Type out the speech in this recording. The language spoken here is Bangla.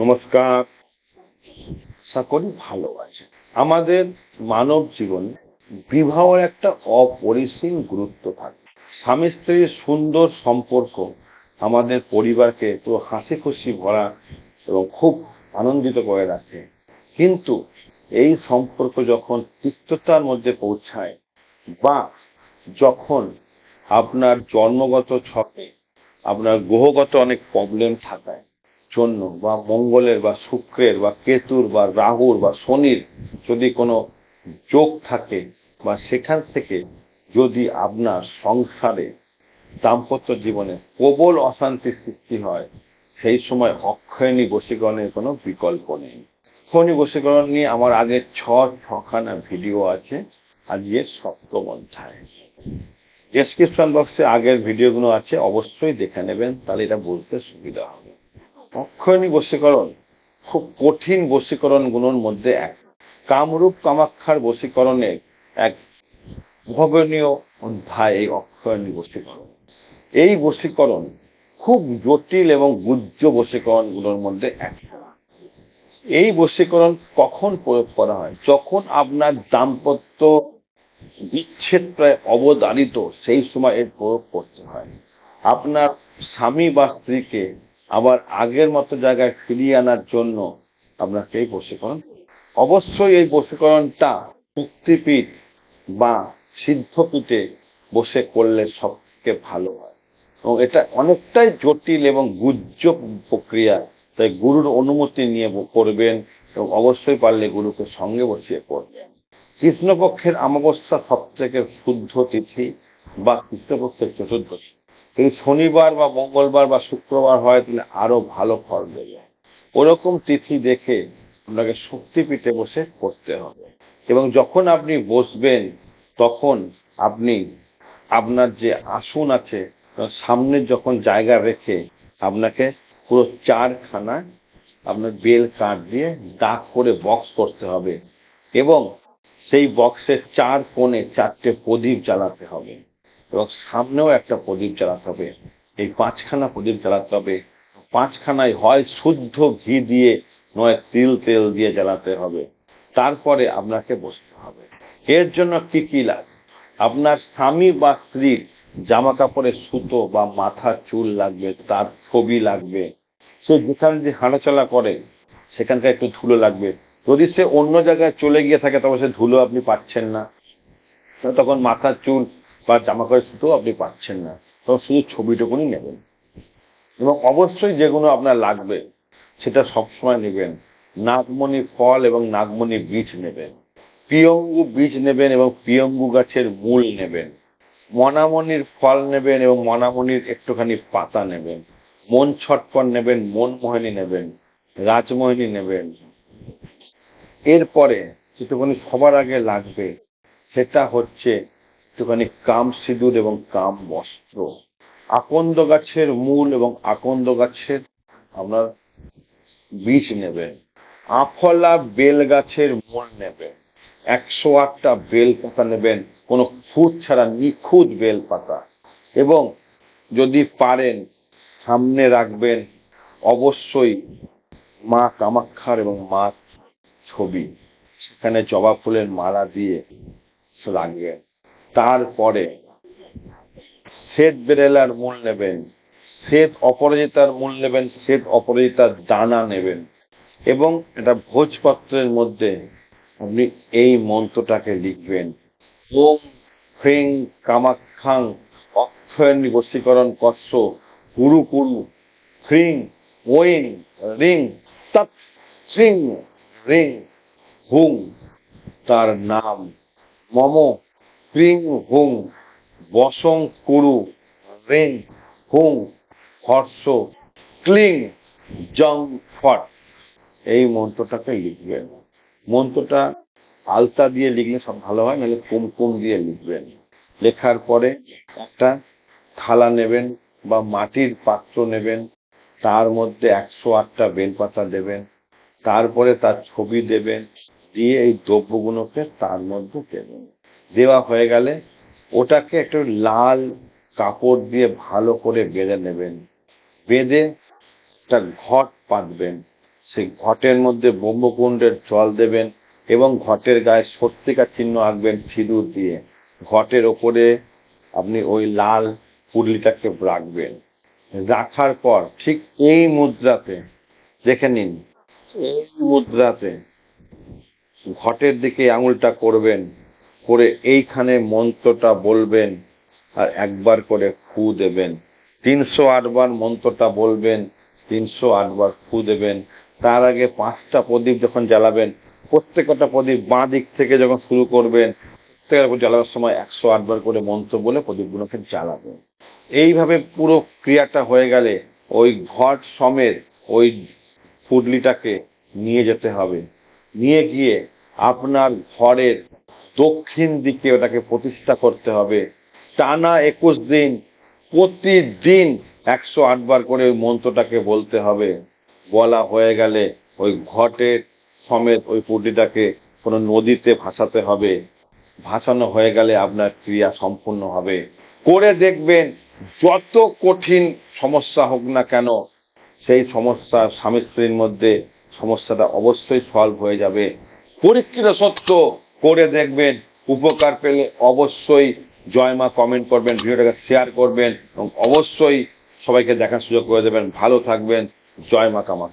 নমস্কার। করি ভালো আছে আমাদের মানব জীবনে বিবাহের একটা অপরিসীম গুরুত্ব থাকে। স্বামী স্ত্রীর সুন্দর সম্পর্ক আমাদের পরিবারকে পুরো হাসি খুশি ভরা এবং খুব আনন্দিত করে রাখে। কিন্তু এই সম্পর্ক যখন তিক্ততার মধ্যে পৌঁছায় বা যখন আপনার জন্মগত ছকে আপনার গ্রহগত অনেক প্রবলেম থাকায় জন্য বা মঙ্গলের বা শুক্রের বা কেতুর বা রাহুর বা শনির যদি কোনো যোগ থাকে বা সেখান থেকে যদি আপনার সংসারে দাম্পত্য জীবনে প্রবল অশান্তির সৃষ্টি হয়, সেই সময় অক্ষয়ণী বশীকরণের কোনো বিকল্প নেই। অক্ষয়ণী বশীকরণ নিয়ে আমার আগে ছ ছখানা ভিডিও আছে আজকে সপ্তম অধ্যায়। ডেসক্রিপশন বক্সে আগের ভিডিওগুলো আছে, অবশ্যই দেখে নেবেন, তাহলে এটা বুঝতে সুবিধা হবে। অক্ষয়ণী বশীকরণ, খুব কঠিন বশীকরণগুলোর মধ্যে এক। কামরূপ কামাক্ষার বশীকরণের এক ভবনীয় অধ্যায় এই অক্ষয়ণী বশীকরণ। এই বশীকরণ খুব জটিল এবং গুজ্জ বশীকরণগুলোর মধ্যে এক। এই বশীকরণ কখন প্রয়োগ করা হয়? যখন আপনার দাম্পত্য বিচ্ছেদ প্রায় অবদারিত সেই সময় এর প্রয়োগ করতে হয়। আপনার স্বামী বা স্ত্রীকে আবার আগের মতো জায়গায় ফিরিয়ে আনার জন্য আপনাকে এই বশীকরণ অবশ্যই এই বশীকরণটা মুক্তিপীঠ বা সিদ্ধপীঠে বসে করলে সবথেকে ভালো হয়। এবং এটা অনেকটাই জটিল এবং গুজ্জ প্রক্রিয়া, তাই গুরুর অনুমতি নিয়ে করবেন এবং অবশ্যই পারলে গুরুকে সঙ্গে বসিয়ে করবেন। কৃষ্ণপক্ষের অমাবস্যা সব থেকে শুদ্ধ তিথি বা কৃষ্ণপক্ষের চতুর্দশী। যদি শনিবার বা মঙ্গলবার বা শুক্রবার হয়, তাহলে আরও ভালো ফল দেবে ওরকম তিথি দেখে আপনাকে শক্তিপীঠে বসে করতে হবে। এবং যখন আপনি বসবেন, তখন আপনি আপনার যে আসন আছে সামনে যখন জায়গা রেখে আপনাকে পুরো চারখানা আপনার বেল কাঠ দিয়ে দাগ করে বক্স করতে হবে। এবং সেই বক্সের চার কোণে চারটে প্রদীপ জ্বালাতে হবে। এবং সামনেও একটা প্রদীপ জ্বালাতে হবে। এই পাঁচখানা প্রদীপ জ্বালাতে হবে। পাঁচখানায় হয় শুদ্ধ ঘি দিয়ে, নয় তিল তেল দিয়ে জ্বালাতে হবে। তারপরে আপনাকে বসতে হবে। এর জন্য কি কি লাগে? আপনার স্বামী বা স্ত্রীর জামা কাপড়ের সুতো বা মাথার চুল লাগবে, তার ছবি লাগবে, সে যেখানে যে হাঁটাচলা করে, সেখানকার একটু ধুলো লাগবে। যদি সে অন্য জায়গায় চলে গিয়ে থাকে, তবে সে ধুলো আপনি পাচ্ছেন না। তখন মাথার চুল বা জামা কাপড়ের সুতো আপনি পাচ্ছেন না। তখন শুধু ছবিটুকুনি নেবেন। এবং অবশ্যই যেগুলো আপনার লাগবে, সেটা সবসময় নেবেন। নাগমণি ফল এবং নাগমণি বীজ নেবেন। পিয়ঙ্গু বীজ নেবেন এবং পিয়ঙ্গু গাছের মূল নেবেন। মনামণির ফল নেবেন এবং মনামণির একটুখানি পাতা নেবেন। মন ছটপট নেবেন, মন মোহিনী নেবেন, রাজমোহিনী নেবেন। এরপরে যেটুকুনি সবার আগে লাগবে, সেটা হচ্ছে একটুখানি কাম সিঁদুর এবং কাম বস্ত্র। আকন্দ গাছের মূল এবং আকন্দ গাছের আপনার বীজ নেবেন আফলা বেল গাছের মূল নেবে। একশো আটটা বেল পাতা নেবেন, কোনো খুঁত ছাড়া নিখুঁত বেল পাতা। এবং যদি পারেন, সামনে রাখবেন অবশ্যই মা কামাক্ষার এবং মা ছবি। সেখানে জবা ফুলের মালা দিয়ে রাখবেন। তারপরে শ্বেত বেরেলার মূল নেবেন, শ্বেত অপরাজিতার মূল নেবেন, শ্বেত অপরাজিতার দানা নেবেন এবং এটা ভোজপত্রের মধ্যে আপনি এই মন্ত্রটাকে লিখবেন। ওম হ্রিং কামাক্ষাং অক্ষয়নী বশীকরণ কস্য কুরু কুরু হ্রিং ওইং রিং তৎ হ্রিং রিং হুং তার নাম। মম ক্রিং হুং বসং কুরু রিং হুং হর্ষ, ক্লিং, জং ফট। এই মন্ত্রটাকে লিখবেন। মন্ত্রটা আলতা দিয়ে লিখলে সব ভালো হয়, নাহলে কুমকুম দিয়ে লিখবেন। লেখার পরে একটা থালা নেবেন বা মাটির পাত্র নেবেন, তার মধ্যে একশো আটটা বেলপাতা দেবেন, তারপরে তার ছবি দেবেন, দিয়ে এই দ্রব্যগুলোকে তার মধ্যে দেবেন। দেওয়া হয়ে গেলে ওটাকে একটু লাল কাপড় দিয়ে ভালো করে বেঁধে নেবেন। বেঁধে একটা ঘট পাতবেন সেই ঘটের মধ্যে ব্রহ্মকুণ্ডের জল দেবেন এবং ঘটের গায়ে সত্যিকার চিহ্ন আঁকবেন সিঁদুর দিয়ে। ঘটের ওপরে আপনি ওই লাল পুরলিটাকে রাখবেন। রাখার পর ঠিক এই মুদ্রাতে, দেখে নিন, এই মুদ্রাতে ঘটের দিকে আঙুলটা করবেন। করে এইখানে মন্ত্রটা বলবেন আর একবার করে ফু দেবেন। তিনশো আটবার মন্ত্রটা বলবেন, তিনশো আটবার ফু দেবেন। তার আগে পাঁচটা প্রদীপ যখন জ্বালাবেন, প্রত্যেকটা প্রদীপ বাঁ দিক থেকে যখন শুরু করবেন, প্রত্যেকটা জ্বালাবার সময় একশো আটবার করে মন্ত্র বলে প্রদীপগুলোকে জ্বালাবেন। এইভাবে পুরো ক্রিয়াটা হয়ে গেলে ওই ঘট সমেত ওই পুডলিটাকে নিয়ে যেতে হবে। নিয়ে গিয়ে আপনার ঘরের দক্ষিণ দিকে ওটাকে প্রতিষ্ঠা করতে হবে। টানা একুশ দিন, প্রতিদিন একশো আটবার করে ওই মন্ত্রটাকে বলতে হবে। বলা হয়ে গেলে ওই ঘটের সমেত ওই পুডলিটাকে কোনো নদীতে ভাসাতে হবে। ভাসানো হয়ে গেলে আপনার ক্রিয়া সম্পূর্ণ হবে। করে দেখবেন যত কঠিন সমস্যা হোক না কেন, সেই সমস্যা স্বামী স্ত্রীর মধ্যে সমস্যাটা অবশ্যই সলভ হয়ে যাবে। পরীক্ষিত সত্য করে দেখবেন, উপকার পেলে অবশ্যই জয় মা কমেন্ট করবেন, ভিডিওটাকে শেয়ার করবেন এবং অবশ্যই সবাইকে দেখার সুযোগ করে দেবেন। ভালো থাকবেন, জয় মা কামা